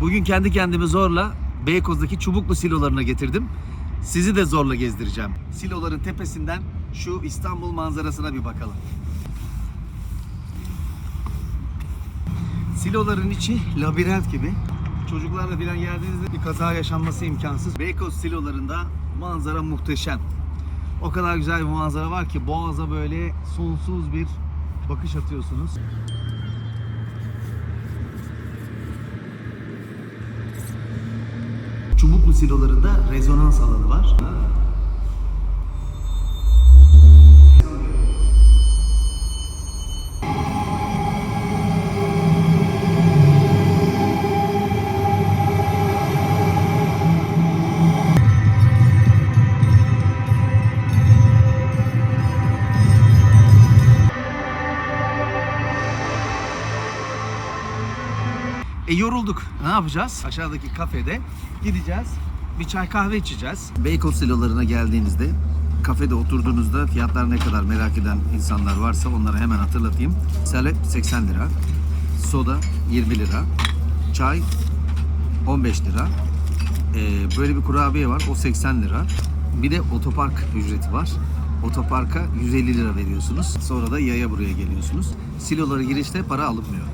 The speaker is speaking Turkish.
Bugün kendi kendimi zorla Beykoz'daki çubuklu silolarına getirdim. Sizi de zorla gezdireceğim. Siloların tepesinden şu İstanbul manzarasına bir bakalım. Siloların içi labirent gibi. Çocuklarla falan geldiğinizde bir kaza yaşanması imkansız. Beykoz silolarında manzara muhteşem. O kadar güzel bir manzara var ki boğaza böyle sonsuz bir bakış atıyorsunuz. Çubuklu silolarında rezonans alanı var. E yorulduk. Ne yapacağız? Aşağıdaki kafede gideceğiz. Bir çay kahve içeceğiz. Beykoz silolarına geldiğinizde kafede oturduğunuzda fiyatlar ne kadar merak eden insanlar varsa onlara hemen hatırlatayım. Salep 80 lira, soda 20 lira, çay 15 lira. Ee, böyle bir kurabiye var o 80 lira. Bir de otopark ücreti var. Otoparka 150 lira veriyorsunuz. Sonra da yaya buraya geliyorsunuz. Silolara girişte para alınmıyor.